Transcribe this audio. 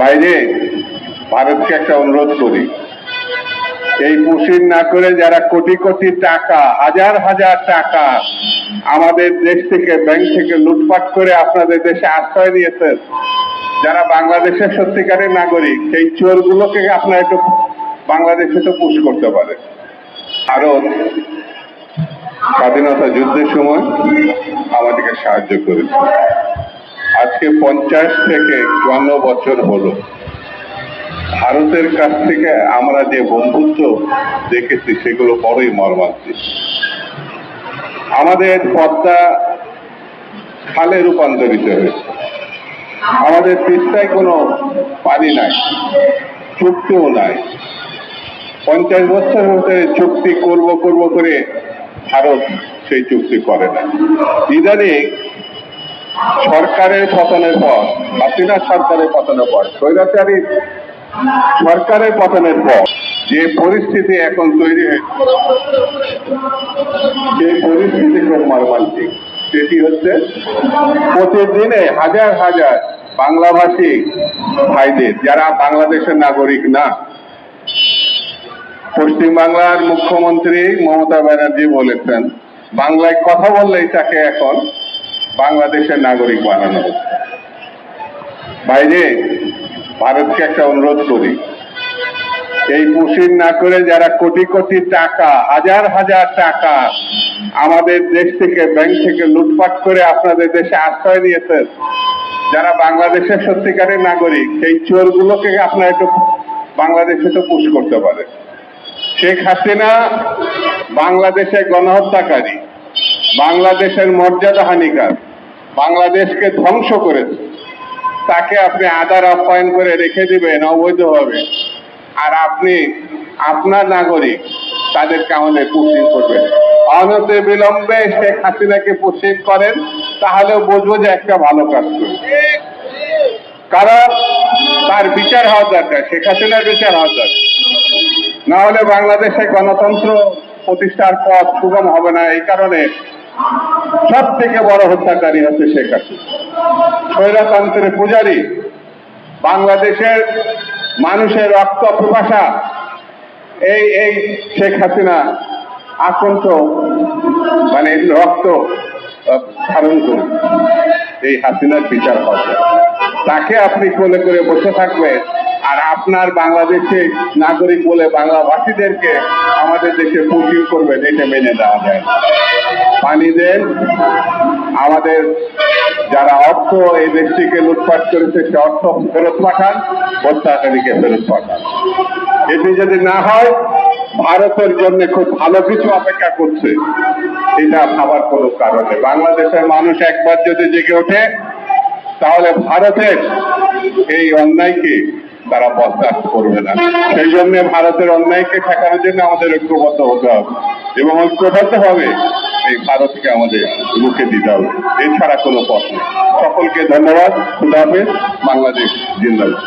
বাইরে ভারতকে একটা অনুরোধ করি, এই পুষির না করে যারা কোটি কোটি টাকা, হাজার হাজার টাকা আমাদের দেশ থেকে, ব্যাংক থেকে লুটপাট করে আপনাদের দেশে আশ্রয় নিয়েছেন, যারা বাংলাদেশের সত্যিকারের নাগরিক, সেই চোরগুলোকে আপনারা একটু বাংলাদেশে তো পুশ করতে পারে ভারত স্বাধীনতা যুদ্ধের সময় আমাদেরকে সাহায্য করেছে। আজকে পঞ্চাশ থেকে চুয়ান্ন বছর হলো। ভারতের কাছ থেকে আমরা যে বন্ধুত্ব দেখেছি, সেগুলো বড়ই মর্মান্তিক। আমাদের পদ্মা খালে রূপান্তরিত হয়েছে। আমাদের তিস্তায় কোনো পানি নাই, চুক্তিও নাই। পঞ্চাশ বছর হতে চুক্তি করব করব করে ভারত সেই চুক্তি করে না। ইদানিং সরকারের পতনের পর, হাসিনা সরকারের পতনের পর, স্বৈরাচারী সরকারের পতনের পর, যে পরিস্থিতি এখন তৈরি হয়েছে সেই পরিস্থিতি খুব মর্মান্তিক সেটি হচ্ছে প্রতিদিনে হাজার হাজার বাংলাভাষী ভাইদের, যারা বাংলাদেশের নাগরিক না, পশ্চিমবাংলার মুখ্যমন্ত্রী মমতা ব্যানার্জি বলেছেন, বাংলায় কথা বললেই তাকে এখন বাংলাদেশের নাগরিক বানানো হচ্ছে বাইরে ভারতকে একটা অনুরোধ করি। এই পুষির না করে যারা কোটি কোটি টাকা, হাজার হাজার টাকা আমাদের দেশ থেকে, ব্যাংক থেকে লুটপাট করে আপনাদের দেশে আশ্রয় নিয়েছেন, যারা বাংলাদেশের সত্যিকারের নাগরিক, সেই চোরগুলোকে আপনারা একটু বাংলাদেশে তো পুশ করতে পারে শেখ হাসিনা বাংলাদেশের গণহত্যাকারী। বাংলাদেশের মর্যাদা হানিকার। বাংলাদেশকে ধ্বংস করেছে। তাকে আপনি আদার আপ্যায়ন করে রেখে দিবেন অবৈধভাবে। আর আপনি, আপনার নাগরিক তাদেরকে আমাদের পুষিং করবেন। অনতে বিলম্বে শেখ হাসিনাকে পুষিং করেন তাহলে বুঝব যে একটা ভালো কাজ করবে। কারণ তার বিচার হওয়া দরকার, শেখ হাসিনার বিচার হওয়া দরকার। না হলে বাংলাদেশে গণতন্ত্র প্রতিষ্ঠার পথ সুগম হবে না এই কারণে সব থেকে বড় হত্যাকারী হচ্ছে শেখ হাসিনা। স্বৈরতন্ত্রের পূজারী, বাংলাদেশের মানুষের রক্ত প্রভাষা এই এই শেখ হাসিনা আকন্ত মানে রক্ত ধারণ করে এই হাসিনার বিচার হবে তাকে আপনি কোলে করে বসে থাকবেন আর আপনার বাংলাদেশে নাগরিক বলে বাংলাভাষীদেরকে আমাদের দেশে পুষিং করবেন, এটা মেনে দেওয়া যায়। পানি দেন। আমাদের যারা অর্থ এই দেশটিকে লুটপাট করেছে, সে অর্থ ফেরত পাঠান হত্যাকারীকে ফেরত পাঠান। এটি যদি না হয়, ভারতের জন্য খুব ভালো কিছু অপেক্ষা করছে। এটা ভাবার কোনো কারণে বাংলাদেশের মানুষ একবার যদি জেগে ওঠে, তাহলে ভারতের এই অন্যায়কে তারা বরদাস্ত করবে না। সেই জন্য ভারতের অন্যায়কে ঠেকানোর জন্য আমাদের ঐক্যবদ্ধ হতে হবে এবং ঐক্যবদ্ধ হবে এই ভারতকে আমাদের রুখে দিতে হবে। এছাড়া কোনো পথ নেই। সকলকে ধন্যবাদ। খুদাহাফেজ বাংলাদেশ জিন্দাবাদ।